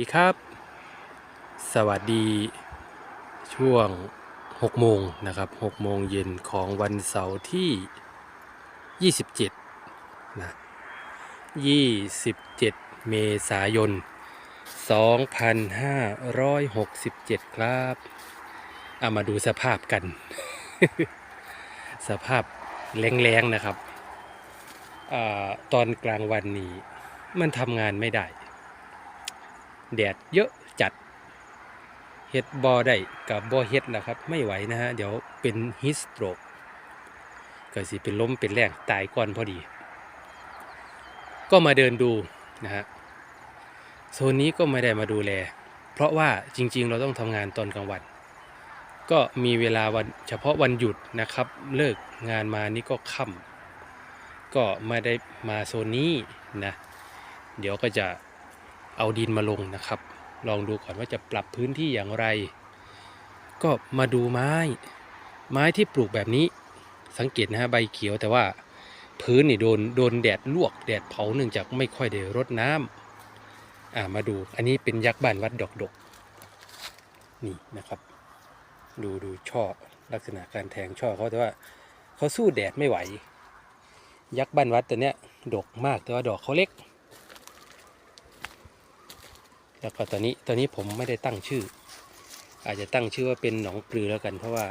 ดีครับ สวัสดีช่วง6โมงนะครับ6โมงเย็นของวันเสาร์ที่ 27นะ27 เมษายน 2567 ครับเอามาดูสภาพกัน สภาพแรงๆนะครับอตอนกลางวันนี้มันทำงานไม่ได้ แดดเยอะจัดเฮ็ดบอได้กับบอเฮ็ดนะครับ ไม่ไหวนะฮะ เดี๋ยวเป็นฮิสโตรกก็สิเป็นล้มเป็นแรงตายก่อนพอดี ก็มาเดินดูนะฮะโซนนี้ก็ไม่ได้มาดูแล เพราะว่าจริง ๆ เราต้องทำงานตอนกลางวัน ก็มีเวลาวันเฉพาะวันหยุดนะครับ เลิกงานมานี่ก็ค่ำก็ไม่ได้มาโซนนี้นะ เดี๋ยวก็จะ เอาดินมาลงนะครับ ลองดูก่อนว่าจะปรับพื้นที่อย่างไร ก็มาดูไม้ ไม้ที่ปลูกแบบนี้ สังเกตนะฮะใบเขียวแต่ว่าพื้นนี่โดนโดนแดดลวกแดดเผาเนื่องจากไม่ค่อยได้รดน้ำอ่ามาดูอันนี้เป็นยักษ์บ้านวัดดอกดก นี่นะครับ ดูดูช่อลักษณะการแทงช่อเขาแต่ว่าเขาสู้แดดไม่ไหว ยักษ์บ้านวัดตัวเนี้ยดกมากแต่ว่าดอกเขาเล็ก แล้วก็ตอนนี้ตอนนี้ผมไม่ได้ตั้งชื่อ อาจจะตั้งชื่อว่าเป็นหนองปลือแล้วกัน เพราะว่า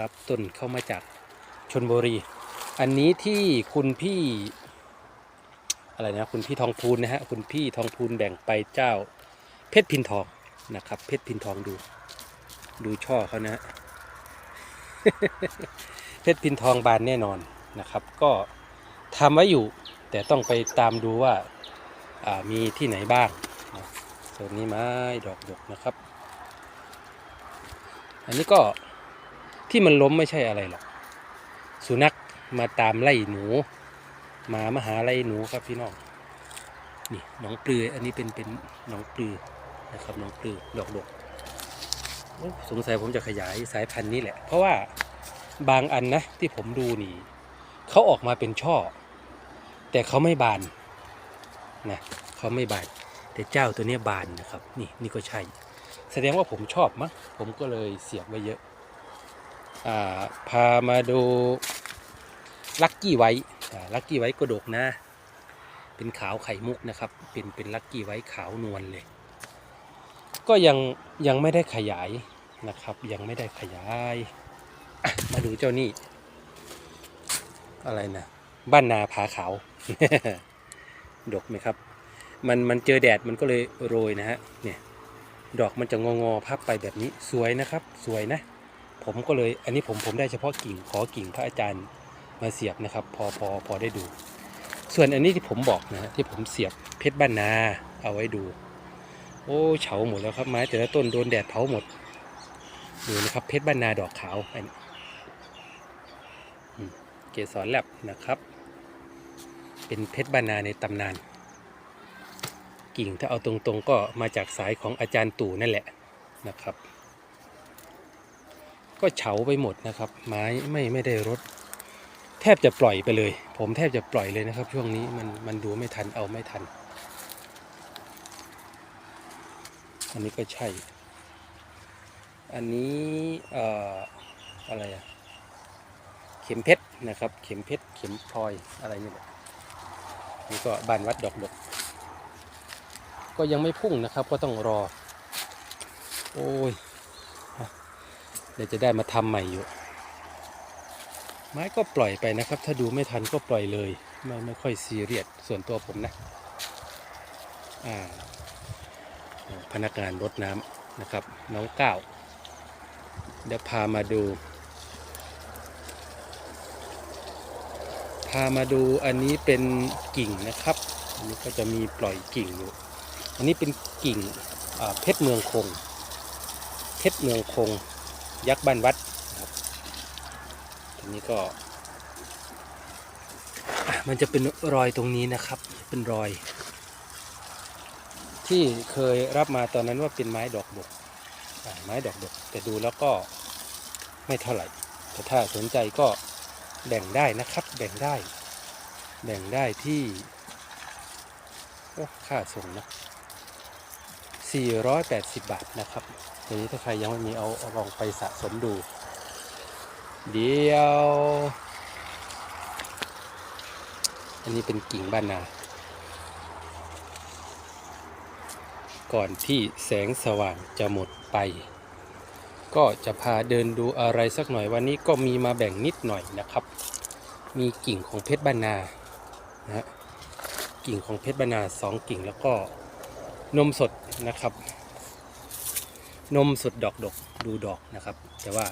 รับต้นเข้ามาจากชนบุรี อันนี้ที่คุณพี่อะไรนะคุณพี่ทองพูนนะฮะคุณพี่ทองพูนแบ่งไปเจ้าเพชรพินทองนะครับ เพชรพินทองดู ดูช่อเขานะฮะเพชรพินทองบานแน่นอนนะครับ ก็ทำไว้อยู่แต่ต้องไปตามดูว่าามีที่ไหนบ้าง วนนี้ไม้ดอกดกนะครับ อันนี้ก็ที่มันล้มไม่ใช่อะไรหรอกสุนัขมาตามไล่หนูหมามาหาไล่หนูครับพี่น้องนี่หนองปลืออันนี้เป็นเป็นหนองปลือนะครับหนองปลือดอกดกโอ้สงสัยผมจะขยายสายพันธุ์นี้แหละ เพราะว่าบางอันนะที่ผมดูนี่เขาออกมาเป็นช่อ แต่เขาไม่บานนะเขาไม่บาน แต่เจ้าตัวนี้บานนะครับ นี่นี่ก็ใช่ แสดงว่าผมชอบมั้งผมก็เลยเสียบไว้เยอะอ่าพามาดูลักกี้ไว้ลักกี้ไว้ก็ดกนะ เป็นขาวไข่มุกนะครับ เป็นเป็นลักกี้ไว้ขาวนวลเลย ก็ยังยังไม่ได้ขยายนะครับ ยังไม่ได้ขยายมาดูเจ้านี่ อะไรนะ บ้านนาผาขาว ดกไหมครับ มันมันเจอแดดมันก็เลยโรยนะฮะเนี่ยดอกมันจะงองอๆพับไปแบบนี้สวยนะครับสวยนะ ผมก็เลยอันนี้ผมผมได้เฉพาะกิ่งขอกิ่งพระอาจารย์มาเสียบนะครับ พอพอพอได้ดู ส่วนอันนี้ที่ผมบอกนะฮะที่ผมเสียบเพชรบ้านนาเอาไว้ดู โอ้เฉาหมดแล้วครับไม้แต่ละต้นโดนแดดเผาหมดดูนะครับเพชรบ้านนาดอกขาวอันนี้เกสรแลบนะครับ เป็นเพชรบ้านนาในตำนาน กิ่งถ้าเอาตรงๆก็มาจากสายของอาจารย์ตู่นั่นแหละนะครับ ก็เฉาไปหมดนะครับ ไม้ไม่ไม่ได้รดแทบจะปล่อยไปเลย ผมแทบจะปล่อยเลยนะครับ ช่วงนี้มันมันดูไม่ทันเอาไม่ทัน อันนี้ก็ใช่ อันนี้เอ่ออะไรอะเข็มเพชรนะครับ เข็มเพชรเข็มพลอยอะไรนี่แหละนี่ก็บานวัดดอกดก ก็ยังไม่พุ่งนะครับ ก็ต้องรอ โอ้ยเดี๋ยวจะได้มาทำใหม่อยู่ ไม้ก็ปล่อยไปนะครับ ถ้าดูไม่ทันก็ปล่อยเลย ไม่ไม่ค่อยซีเรียสส่วนตัวผมนะอ่าพนักงานรดน้ำนะครับ น้องก้าวเดี๋ยวพามาดู พามาดูอันนี้เป็นกิ่งนะครับ อันนี้ก็จะมีปล่อยกิ่งอยู่ อันนี้เป็นกิ่งเพชรเมืองคง เพชรเมืองคง ยักษ์บ้านวัดครับทีนี้ก็ มันจะเป็นรอยตรงนี้นะครับ เป็นรอย ที่เคยรับมาตอนนั้นว่าเป็นไม้ดอกดกไม้ดอกดกแต่ดูแล้วก็ไม่เท่าไหร่ แต่ถ้าสนใจก็แบ่งได้นะครับ แบ่งได้ แบ่งได้ที่โอ้ค่าส่งนะ 480 บาทนะครับอย่างนี้ถ้าใครยังไม่มีเอาเอาลองไปสะสมดู เดียว อันนี้เป็นกิ่งบ้านนา ก่อนที่แสงสว่างจะหมดไป ก็จะพาเดินดูอะไรสักหน่อยวันนี้ก็มีมาแบ่งนิดหน่อยนะครับ มีกิ่งของเพชรบ้านนานะกิ่งของเพชรบานาสองกิ่งแล้วก็ นมสดนะครับ นมสดดอกดกดูดอกนะครับ แต่ว่า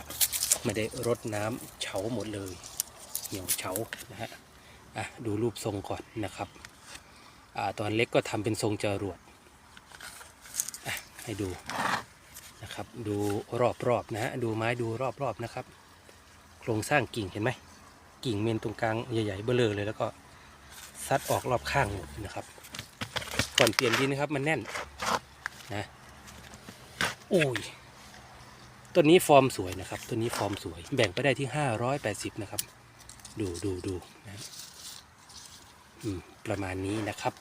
ไม่ได้รดน้ำเฉาหมดเลยเหี่ยวเฉานะฮะอะดูรูปทรงก่อนนะครับอ่าตอนเล็กก็ทำเป็นทรงจรวดอะให้ดูนะครับดูรอบๆนะฮะดูไม้ดูรอบๆนะครับ โครงสร้างกิ่งเห็นไหมกิ่งเมนตรงกลางใหญ่ๆเบ้อเลยเลยแล้วก็ซัดออกรอบข้างหมดนะครับ ก่อนเปลี่ยนดินนะครับ มันแน่นนะโอ้ยต้นนี้ฟอร์มสวยนะครับต้นนี้ฟอร์มสวย แบ่งไปได้ที่580นะครับ ดูดูดูนะอืมประมาณนี้นะครับ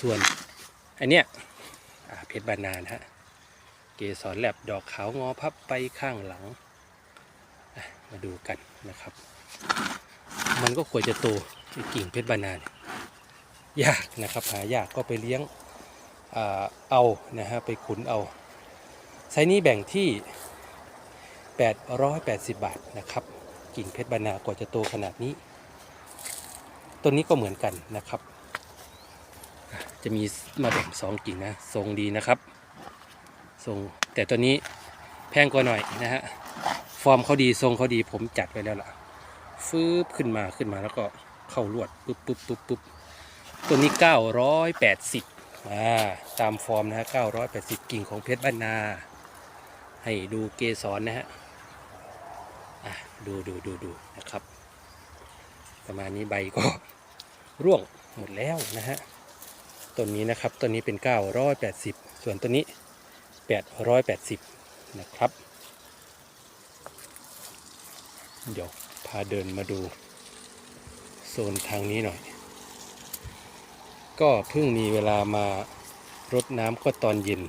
ส่วนอันเนี้ยเพชรบานนานะฮะเกสรแลบดอกขาวงอพับไปข้างหลัง มาดูกันนะครับ มันก็ควรจะโตกิ่งเพชรบานนาน ยากนะครับ หายากก็ไปเลี้ยงเอานะฮะไปขุนเอาไซนี้แบ่งที่ 880 บาทนะครับ กิ่งเพชรบรรณากว่าจะโตขนาดนี้ต้นนี้ก็เหมือนกันนะครับ จะมีมาแบ่งสองกิ่งนะทรงดีนะครับทรงแต่ตัวนี้แพงกว่าหน่อยนะฮะฟอร์มเขาดีทรงเขาดีผมจัดไว้แล้วล่ะ ฟืบขึ้นมาขึ้นมาแล้วก็เข้าลวดปุ๊บปุ๊บปุ๊บปุ๊บ ตัวนี้ 980อ่าตามฟอร์มนะฮะ980 กิ่งของเพชรบ้านนา ให้ดูเกสรนะฮะอะดูดูดูดูนะครับ ประมาณนี้ใบก็ร่วงหมดแล้วนะฮะต้นนี้นะครับต้นนี้เป็น 980 ส่วนต้นนี้ 880 นะครับ เดี๋ยวพาเดินมาดู โซนทางนี้หน่อย ก็เพิ่งมีเวลามารดน้ำก็ตอนเย็น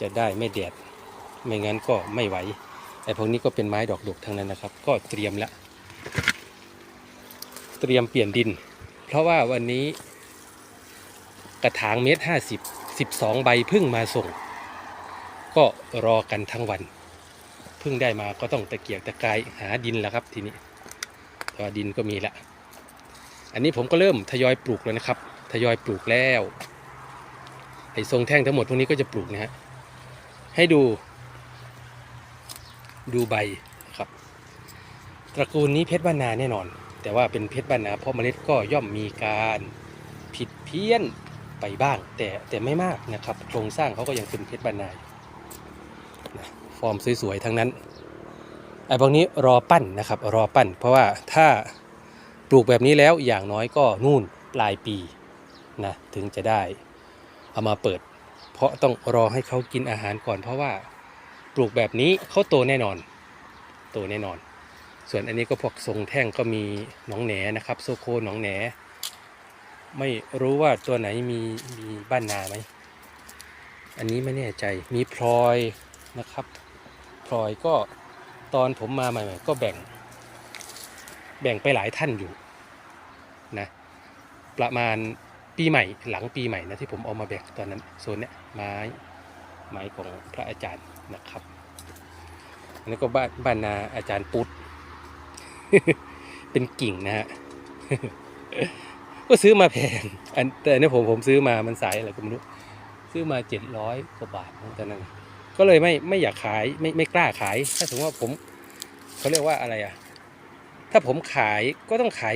จะได้ไม่แดด ไม่งั้นก็ไม่ไหวไอ้พวกนี้ก็เป็นไม้ดอกดกทั้งนั้นนะครับ ก็เตรียมละเตรียมเปลี่ยนดิน เพราะว่าวันนี้กระถางเมตรห้าสิบสิบสองใบเพิ่งมาส่ง ก็รอกันทั้งวันเพิ่งได้มาก็ต้องตะเกียกตะกายหาดินแล้วครับทีนี้แต่ว่าดินก็มีละ อันนี้ผมก็เริ่มทยอยปลูกแล้วนะครับ ทยอยปลูกแล้วไอ้ทรงแท่งทั้งหมดพวกนี้ก็จะปลูกนะฮะให้ดู ดูใบครับ ตระกูลนี้เพชรบ้านนาแน่นอน แต่ว่าเป็นเพชรบ้านนาเพราะเมล็ดก็ย่อมมีการผิดเพี้ยนไปบ้าง แต่แต่ไม่มากนะครับโครงสร้างเขาก็ยังเป็นเพชรบ้านนาอยู่นะฟอร์มสวยๆทั้งนั้นไอ้พวกนี้รอปั้นนะครับ รอปั้น เพราะว่าถ้าปลูกแบบนี้แล้วอย่างน้อยก็นู่นปลายปี นะถึงจะได้เอามาเปิด เพราะต้องรอให้เขากินอาหารก่อน เพราะว่าปลูกแบบนี้เขาโตแน่นอน โตแน่นอน ส่วนอันนี้ก็พวกทรงแท่งก็มีหนองแหนนะครับโซโคหนองแหน ไม่รู้ว่าตัวไหนมีมีบ้านนาไหมอันนี้ไม่แน่ใจมีพลอยนะครับพลอยก็ตอนผมมาใหม่ๆก็แบ่ง แบ่งไปหลายท่านอยู่นะประมาณ ปีใหม่หลังปีใหม่นะที่ผมเอามาแบ่งตอนนั้นโซนเนี้ยไม้ไม้ของพระอาจารย์นะครับอันนี้ก็บ้านบ้านนาอาจารย์ปุ๊ดเป็นกิ่งนะฮะก็ซื้อมาแพงอันแต่อันนี้ผมผมซื้อมามันสายอะไรก็ไม่รู้ซื้อมาเจ็ดร้อยกว่าบาทตอนนั้นก็เลยไม่ไม่อยากขายไม่ไม่กล้าขาย ถ้าสมมติว่าผมเขาเรียกว่าอะไรอะ ถ้าผมขายก็ต้องขาย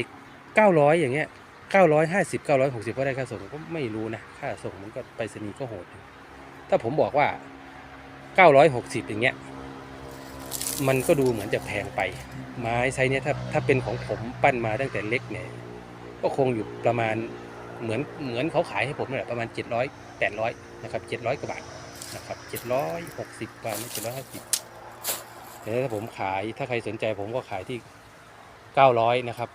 เก้าร้อยอย่างเงี้ย เก้าร้อยห้าสิบเก้าร้อยหกสิบก็ได้ค่าส่งก็ไม่รู้นะค่าส่งมันก็ไปรษณีย์ก็โหด ถ้าผมบอกว่าเก้าร้อยหกสิบอย่างเงี้ย มันก็ดูเหมือนจะแพงไป ไม้ไซส์เนี้ยถ้าถ้าเป็นของผมปั้นมาตั้งแต่เล็กเนี่ย ก็คงอยู่ประมาณเหมือนเหมือนเขาขายให้ผมนี่แหละประมาณ 700 800นะครับ700กว่าบาทนะครับ760บาท750แต่ถ้าผมขายถ้าใครสนใจผมก็ขายที่900นะครับ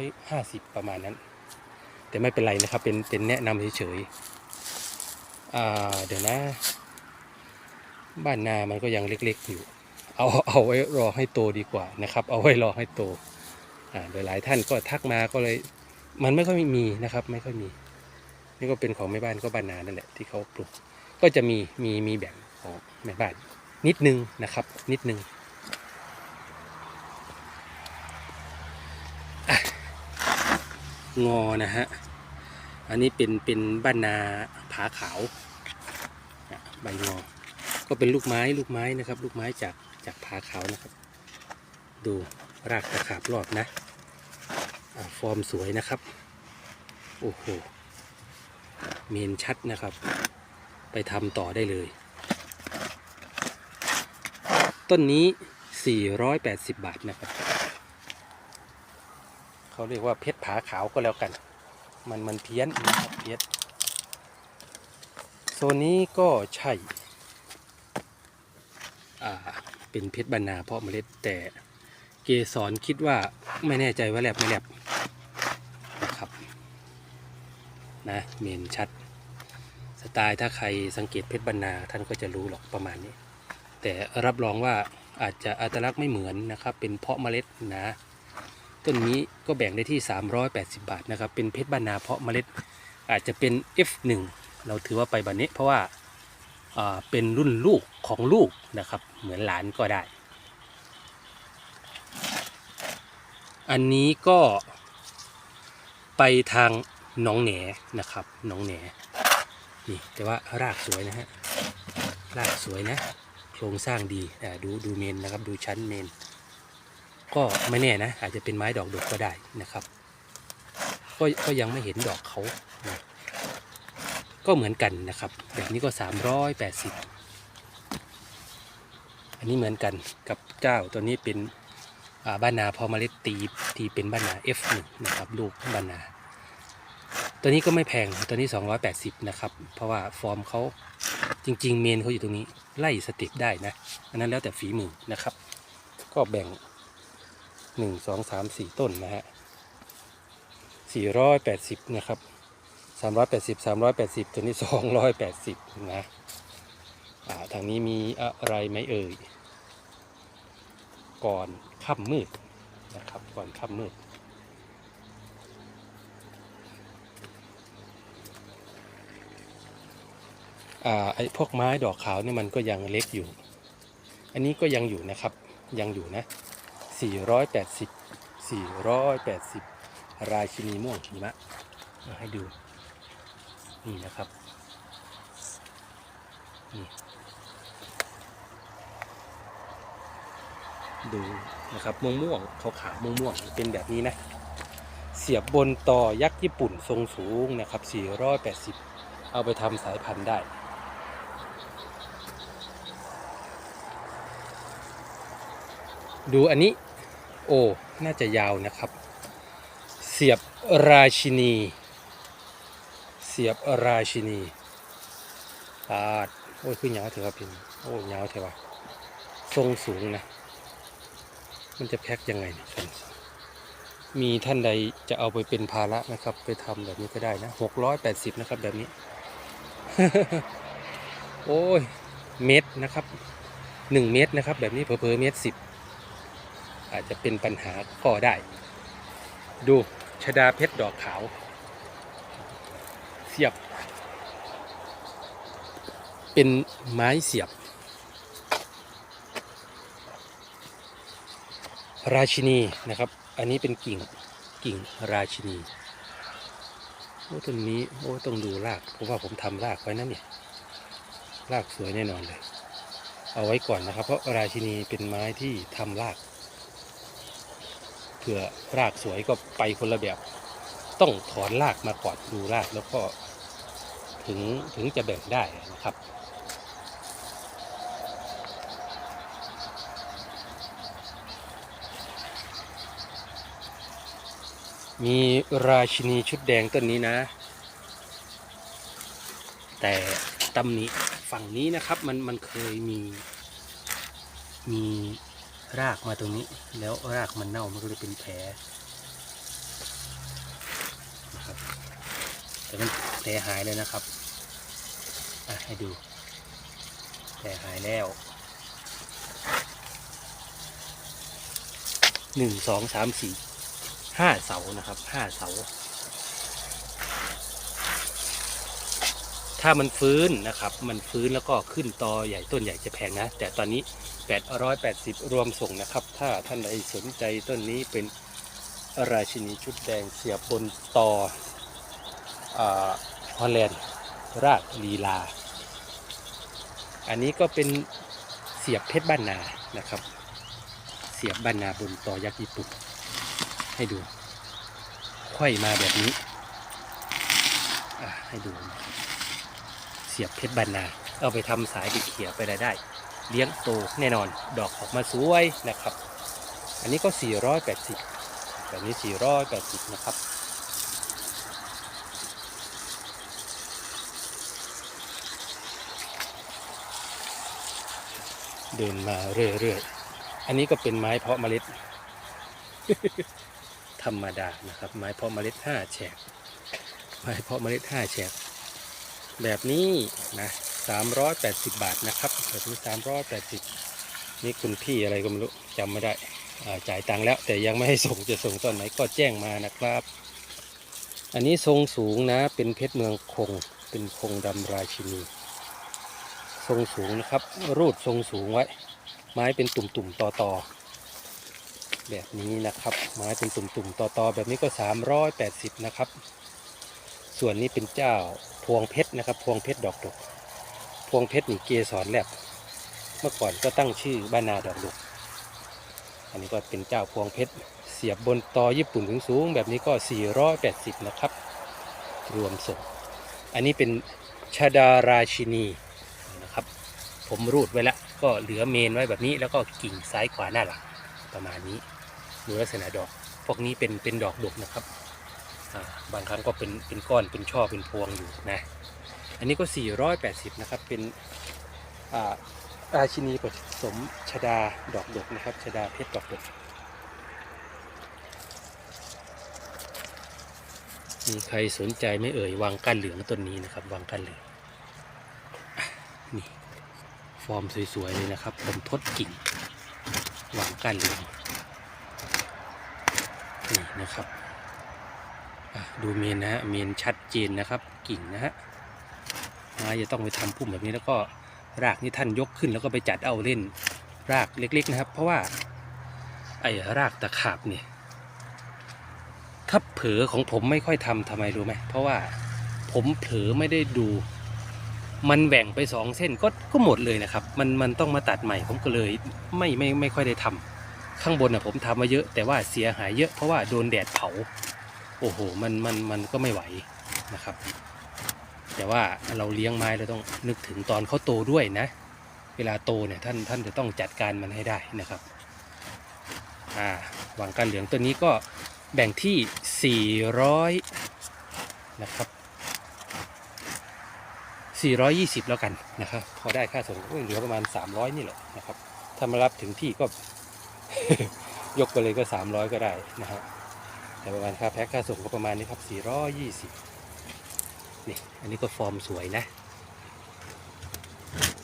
950 ประมาณนั้น แต่ไม่เป็นไรนะครับ เป็นเป็นแนะนำเฉยอ่าเดี๋ยวนะ บ้านนามันก็ยังเล็กๆอยู่ เอาเอาไว้รอให้โตดีกว่านะครับ เอาไว้รอให้โตโดยหลายท่านก็ทักมาก็เลย มันไม่ค่อยมีนะครับ ไม่ค่อยมี นี่ก็เป็นของแม่บ้านก็บ้านนานั่นแหละที่เขาปลูก ก็จะมีมีมีแบ่งของแม่บ้านนิดนึงนะครับ นิดนึงอะ งอนะฮะ อันนี้เป็นเป็นบ้านนาผาขาวใบงอ ก็เป็นลูกไม้ลูกไม้นะครับ ลูกไม้จากจากผาขาวนะครับ ดูรากตะขาบรอบนะฟอร์มสวยนะครับ โอ้โห เมนชัดนะครับ ไปทำต่อได้เลย ต้นนี้ 480 บาทนะครับ เขาเรียกว่าเพชรผาขาวก็แล้วกัน มันมันเพี้ยนนะครับเพี้ยนโซนนี้ก็ใช่อ่าเป็นเพชรบรรณาเพาะเมล็ดแต่เกสรคิดว่าไม่แน่ใจว่าแลบไม่แลบนะครับนะเมนชัด สไตล์ถ้าใครสังเกตเพชรบรรณาท่านก็จะรู้หรอกประมาณนี้ แต่รับรองว่าอาจจะอัตลักษณ์ไม่เหมือนนะครับ เป็นเพาะเมล็ดนะ ต้นนี้ก็แบ่งได้ที่ 380 บาทนะครับ เป็นเพชรบรรณาเพาะเมล็ดอาจจะเป็น F1 เราถือว่าไปบันนี้ เพราะว่าเป็นรุ่นลูกของลูกนะครับ เหมือนหลานก็ได้ อันนี้ก็ไปทางหนองแหนนะครับหนองแหนนี่แต่ว่ารากสวยนะฮะรากสวยนะ โครงสร้างดีดูดูเมนนะครับ ดูชั้นเมน ก็ไม่แน่นะ อาจจะเป็นไม้ดอกดกก็ได้นะครับ ก็ก็ยังไม่เห็นดอกเขานะก็เหมือนกันนะครับ แบบนี้ก็ 380 อันนี้เหมือนกันกับเจ้าตัวนี้เป็นบ้านนาพอเมล็ดตีที่เป็นบ้านนา F1 นะครับลูกบ้านนา ตัวนี้ก็ไม่แพงตัวนี้ 280 นะครับ เพราะว่าฟอร์มเขาจริง ๆ เมนเขาอยู่ตรงนี้ไล่สเต็ปได้นะ อันนั้นแล้วแต่ฝีมือนะครับ ก็แบ่ง 1 2 3 4ต้นนะฮะ480นะครับสามร้อยแปดสิบสามร้อยแปดสิบตัวนี้สองร้อยแปดสิบนะอ่าทางนี้มีอะไรไหมเอ่ย ก่อนค่ำมืดนะครับ ก่อนค่ำมืดอ่าไอ้พวกไม้ดอกขาวนี่มันก็ยังเล็กอยู่ อันนี้ก็ยังอยู่นะครับ ยังอยู่นะ 480 480 ราชินีม่วงหิมะมาให้ดู นี่นะครับนี่ดูนะครับม่วงม่วงขาวขาวม่วงม่วงเป็นแบบนี้นะ เสียบบนต่อยักษ์ญี่ปุ่นทรงสูงนะครับ 480 เอาไปทำสายพันธุ์ได้ดูอันนี้ โอ้น่าจะยาวนะครับ เสียบราชินี เสียบราชินีปาดโอ้ยขึ้นยาวเถอะครับพี่โอ้ยยาวเถอะวะทรงสูงนะ มันจะแพ็คยังไงเนี่ยมีท่านใดจะเอาไปเป็นภาระนะครับ ไปทำแบบนี้ก็ได้นะหกร้อยแปดสิบนะครับแบบนี้ โอ้ย เมตรนะครับหนึ่งเมตรนะครับ แบบนี้เพอเพอๆเมตรสิบ อาจจะเป็นปัญหาก็ได้ ดูชดาเพชรดอกขาว เสียบ เป็นไม้เสียบ ราชินีนะครับ อันนี้เป็นกิ่งกิ่งราชินีโอ้ต้นนี้โอ้ต้องดูรากเพราะว่าผมทำรากไว้นะเนี่ยรากสวยแน่นอนเลย เอาไว้ก่อนนะครับ เพราะราชินีเป็นไม้ที่ทำราก ผื่อรากสวยก็ไปคนละแบบ ต้องถอนรากมาก่อนดูรากแล้วก็ถึงถึงจะแบ่งได้นะครับมีราชินีชุดแดงต้นนี้นะ แต่ตำหนิฝั่งนี้นะครับมันมันเคยมีมี รากมาตรงนี้ แล้วรากมันเน่ามันก็เลยเป็นแผลนะครับแต่มันแผลหายเลยนะครับอะให้ดูแต่หายแล้วหนึ่งสองสามสี่ห้าเสานะครับห้าเสา ถ้ามันฟื้นนะครับ มันฟื้นแล้วก็ขึ้นตอใหญ่ต้นใหญ่จะแพงนะ แต่ตอนนี้ 880 รวมส่งนะครับ ถ้าท่านใดสนใจต้นนี้เป็นราชินีชุดแดงเสียบบนตอฮอลแลนด์ราชลีลา อันนี้ก็เป็นเสียบเพชรบ้านนานะครับ เสียบบ้านนาบนตอยักษ์ญี่ปุ่นให้ดูไขว้มาแบบนี้ให้ดูนะครับ สียบเพชรบานนา เอาไปทำสายดิเขียไปได้ได้ เลี้ยงโตแน่นอนดอกออกมาสวยนะครับ อันนี้ก็ 480แบบนี้ 480 นะครับเดินมาเรื่อยๆ อันนี้ก็เป็นไม้เพาะเมล็ด ธรรมดานะครับ ไม้เพาะเมล็ด5แฉก ไม้เพาะเมล็ด5แฉก แบบนี้นะ380บาทนะครับแบบนี้380นี่คุณพี่อะไรก็ไม่รู้จำไม่ได้จ่ายตังค์แล้ว แต่ยังไม่ให้ส่งจะส่งตอนไหนก็แจ้งมานะครับ อันนี้ทรงสูงนะเป็นเพชรเมืองคง เป็นคงดำราชินี ทรงสูงนะครับ รูดทรงสูงไว้ ไม้เป็นตุ่มๆต่อต่อๆแบบนี้นะครับ ไม้เป็นตุ่มๆต่อต่อๆแบบนี้ก็ 380 นะครับ ส่วนนี้เป็นเจ้า พวงเพชรนะครับ พวงเพชรดอกดก พวงเพชรนี่เกสรแลบเมื่อก่อนก็ตั้งชื่อบ้านนาดอกดก อันนี้ก็เป็นเจ้าพวงเพชรเสียบบนตอญี่ปุ่นถึงสูงๆแบบนี้ก็ 480 นะครับ รวมส่ง อันนี้เป็นชาดาราชินีนะครับ ผมรูดไว้แล้ว ก็เหลือเมนไว้แบบนี้ แล้วก็กิ่งซ้ายขวาหน้าหลังประมาณนี้ดูลักษณะดอก พวกนี้เป็นเป็นดอกดกนะครับ บางครั้งก็เป็นเป็นก้อนเป็นช่อเป็นพวงอยู่นะ อันนี้ก็ 480 นะครับ เป็นอาชินีผสมชดาดอกดกนะครับชดาเพชรดอกดกมีใครสนใจไม่เอ่ยวางก้านเหลืองต้นนี้นะครับวางก้านเหลืองนี่ฟอร์มสวยๆเลยนะครับผมทดกิ่งวางก้านเหลืองนี่นะครับ ดูเมนนะฮะเมนชัดเจนนะครับ กิ่งนะฮะไม้จะต้องไปทำพุ่มแบบนี้แล้วก็รากนี่ท่านยกขึ้นแล้วก็ไปจัดเอาเล่นรากเล็ก ๆนะครับ เพราะว่าไอ้รากตะขาบเนี่ยถ้าเผลอของผมไม่ค่อยทำทำไมรู้ไหมเพราะว่าผมเผลอไม่ได้ดูมันแบ่งไปสองเส้นก็ก็หมดเลยนะครับ มันมันต้องมาตัดใหม่ผมก็เลยไม่ไม่ไม่ค่อยได้ทำข้างบนอะผมทำมาเยอะ แต่ว่าเสียหายเยอะเพราะว่าโดนแดดเผา โอ้โหมันมันมันก็ไม่ไหวนะครับ แต่ว่าเราเลี้ยงไม้เราต้องนึกถึงตอนเขาโตด้วยนะ เวลาโตเนี่ยท่านท่านจะต้องจัดการมันให้ได้นะครับอ่าวางการเหลืองตัวนี้ก็แบ่งที่ 400 นะครับ 420 แล้วกันนะครับ พอได้ค่าส่งเหลือประมาณ 300 นี่แหละนะครับ ถ้ามารับถึงที่ก็ ยกไปเลยก็ 300 ก็ได้นะครับ แต่ประมาณค่าแพ็คค่าส่งก็ประมาณนี้ครับ 420 นี่ อันนี้ก็ฟอร์มสวยนะ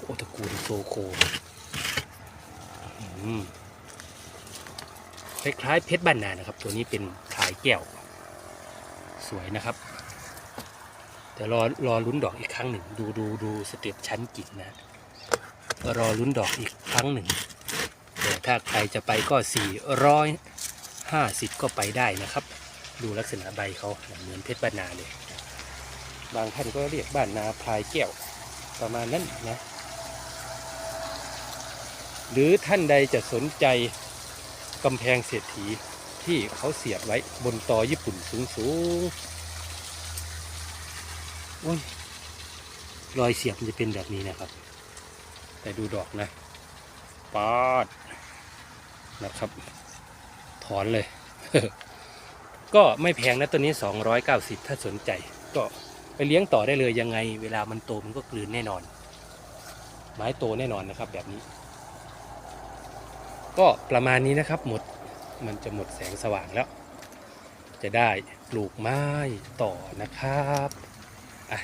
โอตะกูลโซโคคล้ายๆเพชรบ้านนานะครับ ตัวนี้เป็นขายแก้ว สวยนะครับ แต่รอรอลุ้นดอกอีกครั้งหนึ่ง ดูดูดูสเต็ปชั้นกิ่งนะ รอลุ้นดอกอีกครั้งหนึ่งแต่ถ้าใครจะไปก็ 400 50 ก็ไปได้นะครับ ดูลักษณะใบเขาเหมือนเพชรบ้านนาเลย บางท่านก็เรียกบ้านนาพลายแก้วประมาณนั้นนะหรือท่านใดจะสนใจกำแพงเศรษฐีที่เขาเสียบไว้บนตอญี่ปุ่นสูงสูงโอ้ยรอยเสียบมันจะเป็นแบบนี้นะครับ แต่ดูดอกนะปาดนะครับ ถอนเลย ก็ไม่แพงนะตัวนี้ 290 ถ้าสนใจ ก็ไปเลี้ยงต่อได้เลยยังไง เวลามันโตมันก็กลืนแน่นอน ไม้โตแน่นอนนะครับ แบบนี้ ก็ประมาณนี้นะครับ หมดมันจะหมดแสงสว่างแล้ว จะได้ปลูกไม้ต่อนะครับอะ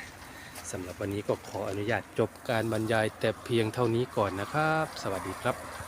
สำหรับวันนี้ก็ขออนุญาตจบการบรรยายแต่เพียงเท่านี้ก่อนนะครับ สวัสดีครับ